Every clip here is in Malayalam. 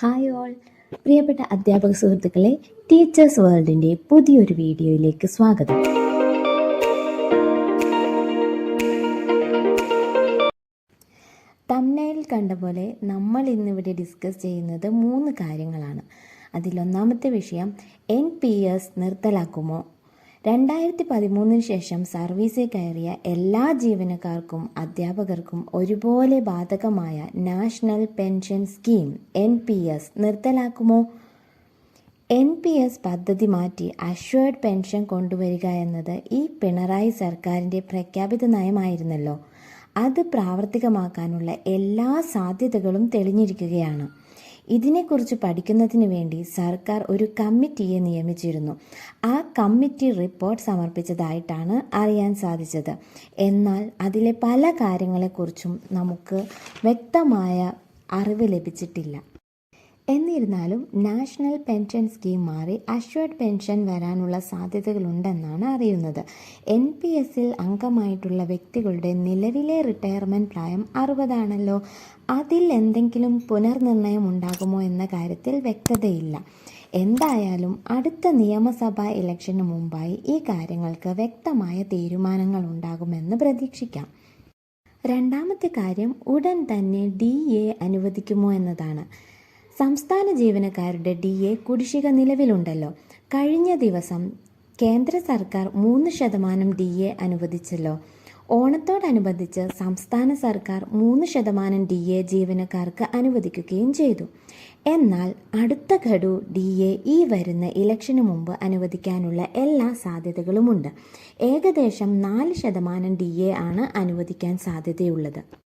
Hi all. പ്രിയപ്പെട്ട അധ്യാപക സുഹൃത്തുക്കളെ ടീച്ചേഴ്സ് വേൾഡിന്റെ പുതിയൊരു വീഡിയോയിലേക്ക് സ്വാഗതം. തമ്മനയിൽ കണ്ട പോലെ നമ്മൾ ഇന്നിവിടെ ഡിസ്കസ് ചെയ്യുന്നത് മൂന്ന് കാര്യങ്ങളാണ്. അതിലൊന്നാമത്തെ വിഷയം എൻ പി എസ് നിർത്തലാക്കുമോ? രണ്ടായിരത്തി പതിമൂന്നിന് ശേഷം സർവീസിൽ കയറിയ എല്ലാ ജീവനക്കാർക്കും അധ്യാപകർക്കും ഒരുപോലെ ബാധകമായ national pension scheme N P S നിർത്തലാക്കുമോ? N P S പദ്ധതി മാറ്റി അഷ്വേർഡ് പെൻഷൻ കൊണ്ടുവരിക എന്നത് ഈ പിണറായി സർക്കാരിന്റെ പ്രഖ്യാപിത നയമായിരുന്നല്ലോ. അത് പ്രാവർത്തികമാക്കാനുള്ള എല്ലാ സാധ്യതകളും തെളിഞ്ഞിരിക്കുകയാണ്. ഇതിനെക്കുറിച്ച് പഠിക്കുന്നതിന് വേണ്ടി സർക്കാർ ഒരു കമ്മിറ്റിയെ നിയമിച്ചിരുന്നു. ആ കമ്മിറ്റി റിപ്പോർട്ട് സമർപ്പിച്ചതായിട്ടാണ് അറിയാൻ സാധിച്ചത്. എന്നാൽ അതിലെ പല കാര്യങ്ങളെക്കുറിച്ചും നമുക്ക് വ്യക്തമായ അറിവ് ലഭിച്ചിട്ടില്ല. എന്നിരുന്നാലും നാഷണൽ പെൻഷൻ സ്കീം മാറി അഷ്വേർഡ് പെൻഷൻ വരാനുള്ള സാധ്യതകളുണ്ടെന്നാണ് അറിയുന്നത്. എൻ പി എസിൽ അംഗമായിട്ടുള്ള വ്യക്തികളുടെ നിലവിലെ റിട്ടയർമെന്റ് പ്രായം അറുപതാണല്ലോ. അതിൽ എന്തെങ്കിലും പുനർനിർണയം ഉണ്ടാകുമോ എന്ന കാര്യത്തിൽ വ്യക്തതയില്ല. എന്തായാലും അടുത്ത നിയമസഭാ ഇലക്ഷന് മുമ്പായി ഈ കാര്യങ്ങൾക്ക് വ്യക്തമായ തീരുമാനങ്ങൾ ഉണ്ടാകുമെന്ന് പ്രതീക്ഷിക്കാം. രണ്ടാമത്തെ കാര്യം ഉടൻ തന്നെ ഡി എ അനുവദിക്കുമോ എന്നതാണ്. സംസ്ഥാന ജീവനക്കാരുടെ ഡി എ കുടിശ്ശിക നിലവിലുണ്ടല്ലോ. കഴിഞ്ഞ ദിവസം കേന്ദ്ര സർക്കാർ മൂന്ന് ശതമാനം ഡി എ അനുവദിച്ചല്ലോ. ഓണത്തോടനുബന്ധിച്ച് സംസ്ഥാന സർക്കാർ മൂന്ന് ശതമാനം ഡി എ ജീവനക്കാർക്ക് അനുവദിക്കുകയും ചെയ്തു. എന്നാൽ അടുത്ത ഘടു ഡി എ ഈ വരുന്ന ഇലക്ഷന് മുമ്പ് അനുവദിക്കാനുള്ള എല്ലാ സാധ്യതകളുമുണ്ട്. ഏകദേശം നാല് ശതമാനം ഡി എ ആണ് അനുവദിക്കാൻ സാധ്യതയുള്ളത്.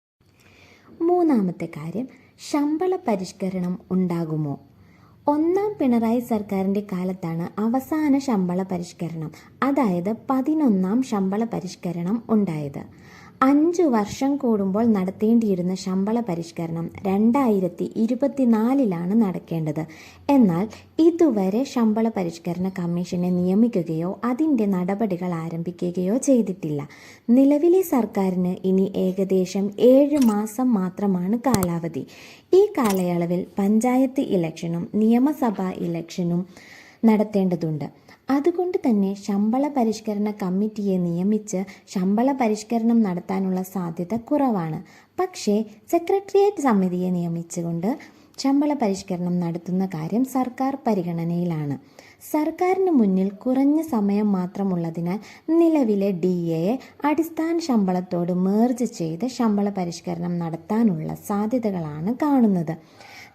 മൂന്നാമത്തെ കാര്യം ശമ്പള പരിഷ്കരണം ഉണ്ടാകുമോ? ഒന്നാം പിണറായി സർക്കാരിന്റെ കാലത്താണ് അവസാന ശമ്പള പരിഷ്കരണം അതായത് പതിനൊന്നാം ശമ്പള പരിഷ്കരണം ഉണ്ടായത്. അഞ്ചു വർഷം കൂടുമ്പോൾ നടത്തേണ്ടിയിരുന്ന ശമ്പള പരിഷ്കരണം രണ്ടായിരത്തി ഇരുപത്തിനാലിലാണ് നടക്കേണ്ടത്. എന്നാൽ ഇതുവരെ ശമ്പള പരിഷ്കരണ കമ്മീഷനെ നിയമിക്കുകയോ അതിന്റെ നടപടികൾ ആരംഭിക്കുകയോ ചെയ്തിട്ടില്ല. നിലവിലെ സർക്കാരിന് ഇനി ഏകദേശം ഏഴ് മാസം മാത്രമാണ് കാലാവധി. ഈ കാലയളവിൽ പഞ്ചായത്ത് ഇലക്ഷനും നിയമസഭാ ഇലക്ഷനും നടത്തേണ്ടതുണ്ട്. അതുകൊണ്ട് തന്നെ ശമ്പള പരിഷ്കരണ കമ്മിറ്റിയെ നിയമിച്ച് ശമ്പള പരിഷ്കരണം നടത്താനുള്ള സാധ്യത കുറവാണ്. പക്ഷേ സെക്രട്ടേറിയറ്റ് സമിതിയെ നിയമിച്ചുകൊണ്ട് ശമ്പള പരിഷ്കരണം നടത്തുന്ന കാര്യം സർക്കാർ പരിഗണനയിലാണ്. സർക്കാരിന് മുന്നിൽ കുറഞ്ഞ സമയം മാത്രമുള്ളതിനാൽ നിലവിലെ ഡി എയെ അടിസ്ഥാന ശമ്പളത്തോട് മേർജ് ചെയ്ത് ശമ്പള പരിഷ്കരണം നടത്താനുള്ള സാധ്യതകളാണ് കാണുന്നത്.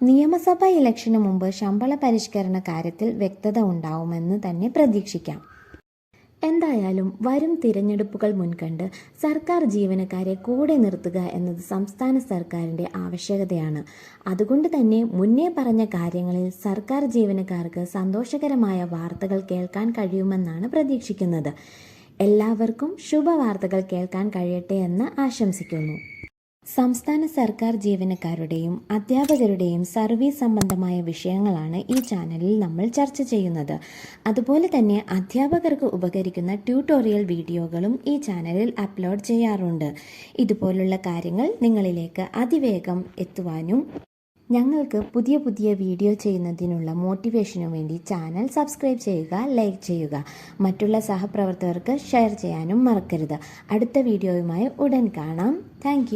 നിയമസഭാ ഇലക്ഷന് മുമ്പ് ശമ്പള പരിഷ്കരണ കാര്യത്തിൽ വ്യക്തത ഉണ്ടാവുമെന്ന് തന്നെ പ്രതീക്ഷിക്കാം. എന്തായാലും വരും തിരഞ്ഞെടുപ്പുകൾ മുൻകണ്ട് സർക്കാർ ജീവനക്കാരെ കൂടെ നിർത്തുക എന്നത് സംസ്ഥാന സർക്കാരിന്റെ ആവശ്യകതയാണ്. അതുകൊണ്ട് തന്നെ മുന്നേ പറഞ്ഞ കാര്യങ്ങളിൽ സർക്കാർ ജീവനക്കാർക്ക് സന്തോഷകരമായ വാർത്തകൾ കേൾക്കാൻ കഴിയുമെന്നാണ് പ്രതീക്ഷിക്കുന്നത്. എല്ലാവർക്കും ശുഭവാർത്തകൾ കേൾക്കാൻ കഴിയട്ടെ എന്ന് ആശംസിക്കുന്നു. സംസ്ഥാന സർക്കാർ ജീവനക്കാരുടെയും അധ്യാപകരുടെയും സർവീസ് സംബന്ധമായ വിഷയങ്ങളാണ് ഈ ചാനലിൽ നമ്മൾ ചർച്ച ചെയ്യുന്നത്. അതുപോലെ തന്നെ അധ്യാപകർക്ക് ഉപകരിക്കുന്ന ട്യൂട്ടോറിയൽ വീഡിയോകളും ഈ ചാനലിൽ അപ്ലോഡ് ചെയ്യാറുണ്ട്. ഇതുപോലുള്ള കാര്യങ്ങൾ നിങ്ങളിലേക്ക് അതിവേഗം എത്തുവാനും ഞങ്ങൾക്ക് പുതിയ പുതിയ വീഡിയോ ചെയ്യുന്നതിനുള്ള മോട്ടിവേഷനു വേണ്ടി ചാനൽ സബ്സ്ക്രൈബ് ചെയ്യുക ലൈക്ക് ചെയ്യുക. മറ്റുള്ള സഹപ്രവർത്തകർക്ക് ഷെയർ ചെയ്യാനും മറക്കരുത്. അടുത്ത വീഡിയോയുമായി ഉടൻ കാണാം. താങ്ക്